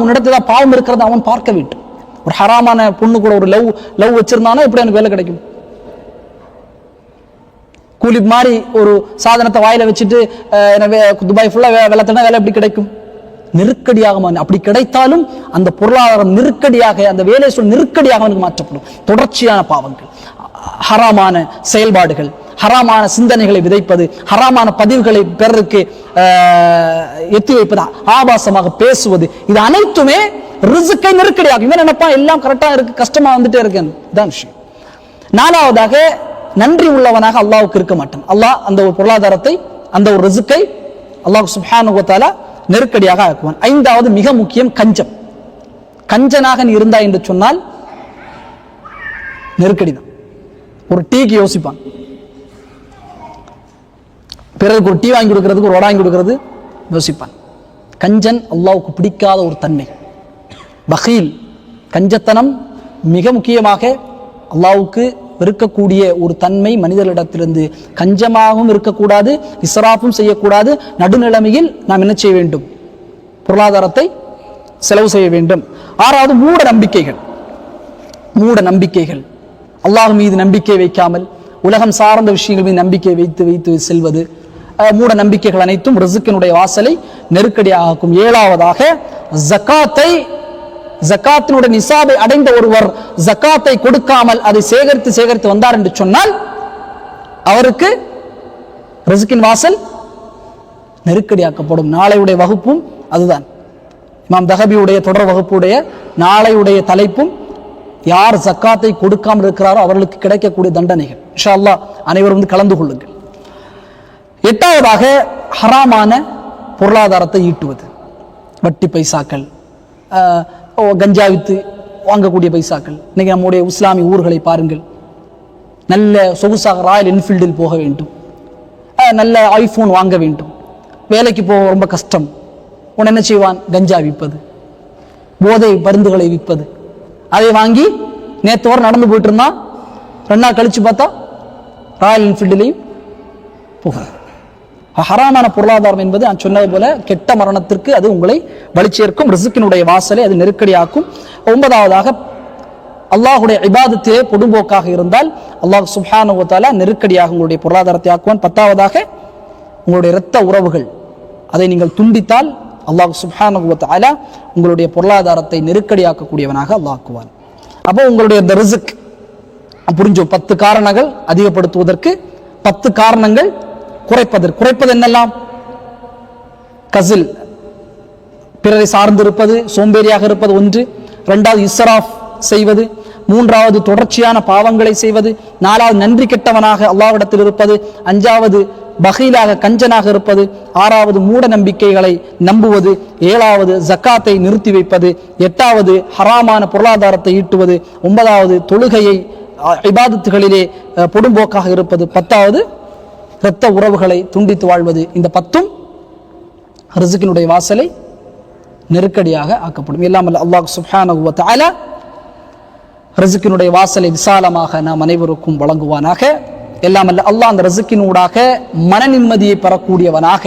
உன்னிடத்துல பாவம் இருக்கிறத அவன் பார்க்க வேண்டும். ஒரு ஹராமான பொண்ணு கூட ஒரு லவ் லவ் வச்சிருந்தானா எப்படி எனக்கு வேலை கிடைக்கும்? கூலி மாதிரி ஒரு சாதனத்தை வாயில வச்சுட்டு எனக்கு துபாய் ஃபுல்லா வெள்ளத்தினா வேலை எப்படி கிடைக்கும்? நெருக்கடியாக அப்படி கிடைத்தாலும் அந்த பொருளாதாரம் நெருக்கடியாக அந்த வேலை சொல் நெருக்கடியாக அவனுக்கு மாற்றப்படும். தொடர்ச்சியான பாவங்கள் ஹராமான செயல்பாடுகள். ஹராமான சிந்தனைகளை விதைப்பது ஹராமான பதிவுகளை பிறருக்கு எத்தி வைப்பது? ஆபாசமாக பேசுவது. இது அனைத்துமே ரிசுக்கை நெருக்கடியாகும். இவன் நினைப்பான் எல்லாம் கரெக்டா இருக்கு கஷ்டமா வந்துட்டே இருக்கேன் இதான் விஷயம். நாலாவதாக நன்றி உள்ளவனாக அல்லாவுக்கு இருக்க மாட்டான். அல்லாஹ் அந்த ஒரு பொருளாதாரத்தை அந்த ஒரு ரிசுக்கை அல்லாஹ் சுஹானுகத்தால நெருக்கடியாக ஆக்குவான். ஐந்தாவது மிக முக்கியம் கஞ்சம். கஞ்சனாக நீ இருந்தாய் என்று சொன்னால் நெருக்கடி தான் ஒரு டீக்கு யோசிப்பான். பிறருக்கு ஒரு டீ வாங்கி கொடுக்கறதுக்கு ஒரு வடை வாங்கி கொடுக்கறது? யோசிப்பான். கஞ்சன் அல்லாவுக்கு பிடிக்காத ஒரு தன்மை. வகையில் கஞ்சத்தனம் மிக முக்கியமாக அல்லாவுக்கு வெறுக்கக்கூடிய ஒரு தன்மை மனிதர்களிடத்திலிருந்து. கஞ்சமாகவும் இருக்கக்கூடாது இஸ்ராஃபும் செய்யக்கூடாது. நடுநிலைமையில் நாம் என்ன செய்ய வேண்டும்? பொருளாதாரத்தை செலவு செய்ய வேண்டும். ஆறாவது மூட நம்பிக்கைகள். மூட நம்பிக்கைகள். அல்லாஹ் மீது நம்பிக்கை வைக்காமல் உலகம் சார்ந்த விஷயங்கள் மீது நம்பிக்கை வைத்து வைத்து செல்வது மூட நம்பிக்கைகள் அனைத்தும் ரிசுக்கினுடைய வாசலை நெருக்கடியாக்கும். ஏழாவதாக ஜக்காத்தை ஜக்காத்தினுடைய நிசாபை அடைந்த ஒருவர் ஜக்காத்தை கொடுக்காமல் அதை சேகரித்து சேகரித்து வந்தார் என்று சொன்னால் அவருக்கு ரிசுக்கின் வாசல் நெருக்கடியாக்கப்படும். நாளையுடைய வகுப்பும் அதுதான். இமாம் தஹபியுடைய தொடர் வகுப்புடைய நாளையுடைய தலைப்பும் யார் ஜக்காத்தை கொடுக்காமல் இருக்கிறாரோ அவர்களுக்கு கிடைக்கக்கூடிய தண்டனைகள். இன்ஷா அல்லா அனைவரும் வந்து கலந்து கொள்ளுங்கள். எட்டாவதாக ஹராமான பொருளாதாரத்தை ஈட்டுவது. வட்டி பைசாக்கள் கஞ்சா வித்து வாங்கக்கூடிய பைசாக்கள். இன்றைக்கி நம்முடைய இஸ்லாமிய ஊர்களை பாருங்கள். நல்ல சொகுசாக ராயல் என்ஃபீல்டில் போக வேண்டும். நல்ல ஐஃபோன் வாங்க வேண்டும். வேலைக்கு போக ரொம்ப கஷ்டம். உன் என்ன செய்வான்? கஞ்சா விற்பது போதை மருந்துகளை விற்பது அதை வாங்கி நேற்று வரை நடந்து போயிட்டு இருந்தான். ரெண்டு நாள் பார்த்தா ராயல் என்ஃபீல்டுலையும் போகிறார். ஹராமான பொருளாதாரம் என்பது நான் சொன்னது போல கெட்ட மரணத்திற்கு அது உங்களை வலிச்சேர்க்கும் ரிசுக்கினுடைய வாசலை அது நெருக்கடியாக்கும். ஒன்பதாவதாக அல்லாஹுடைய இபாதத்திலே பொடும்போக்காக இருந்தால் அல்லாஹ் சுஹானுவத்தால நெருக்கடியாக உங்களுடைய பொருளாதாரத்தை ஆக்குவான். பத்தாவதாக உங்களுடைய இரத்த உறவுகள் அதை நீங்கள் துண்டித்தால் அல்லாஹ் சுஹானுவத்தால உங்களுடைய பொருளாதாரத்தை நெருக்கடியாக்கக்கூடியவனாக அல்லாக்குவான் அப்போ உங்களுடைய இந்த ரிசுக் புரிஞ்சோ பத்து காரணங்கள் அதிகப்படுத்துவதற்கு பத்து காரணங்கள் குறைப்பதற்கு குறைப்பது என்னெல்லாம்? கசில். பிறரை சார்ந்திருப்பது சோம்பேறியாக இருப்பது ஒன்று. ரெண்டாவது இஸ்ராஃப் செய்வது. மூன்றாவது தொடர்ச்சியான பாவங்களை செய்வது. நாலாவது நன்றி கெட்டவனாக அல்லாவிடத்தில் இருப்பது. அஞ்சாவது பகீலாக கஞ்சனாக இருப்பது. ஆறாவது மூட நம்பிக்கைகளை நம்புவது. ஏழாவது ஜக்காத்தை நிறுத்தி வைப்பது. எட்டாவது ஹராமான பொருளாதாரத்தை ஈட்டுவது. ஒன்பதாவது தொழுகையை இபாதத்துகளிலே பொடும்போக்காக இருப்பது. பத்தாவது இரத்த உறவுகளை துண்டித்து வாழ்வது இந்த பத்தும் ரிசுக்கினுடைய வாசலை நெருக்கடியாக ஆக்கப்படும். எல்லாம் அல்ல அல்லாஹ் சுஹான வ தஆலா வாசலை விசாலமாக நாம் அனைவருக்கும் வழங்குவானாக. எல்லாமல்ல அல்லாஹ் அந்த ரிசுக்கினூடாக மன நிம்மதியை பெறக்கூடியவனாக.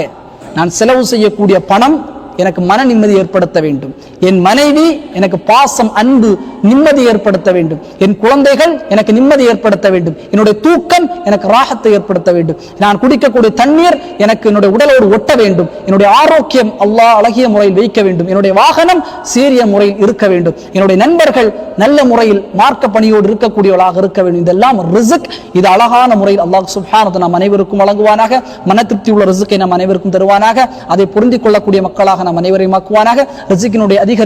நான் செலவு செய்யக்கூடிய பணம் எனக்கு மன நிம்மதி ஏற்படுத்த வேண்டும். என் மனைவி எனக்கு பாசம் அன்பு நிம்மதி ஏற்படுத்த வேண்டும். என் குழந்தைகள் எனக்கு நிம்மதி ஏற்படுத்த வேண்டும். என்னுடைய தூக்கம் எனக்கு ராகத்தை ஏற்படுத்த வேண்டும். நான் குடிக்கக்கூடிய தண்ணீர் எனக்கு என்னுடைய உடலோடு ஒட்ட வேண்டும். என்னுடைய ஆரோக்கியம் அல்லாஹ் அழகிய முறையில் வைக்க வேண்டும். என்னுடைய வாகனம் சீரிய முறையில் இருக்க வேண்டும். என்னுடைய நண்பர்கள் நல்ல முறையில் மார்க்க பணியோடு இருக்கக்கூடியவர்களாக இருக்க வேண்டும். இதெல்லாம் ரிசுக். இது அழகான முறையில் அல்லாஹ் சுப்ஹானஹு நாம் அனைவருக்கும் வழங்குவானாக. மன திருப்தி உள்ள ரிசுக்கை நாம் அனைவருக்கும் தருவானாக. அதை புரிந்து கொள்ளக்கூடிய மக்களாக நாம் அனைவரையும் ஆக்குவானாக. ரிசுக்கினுடைய அதிக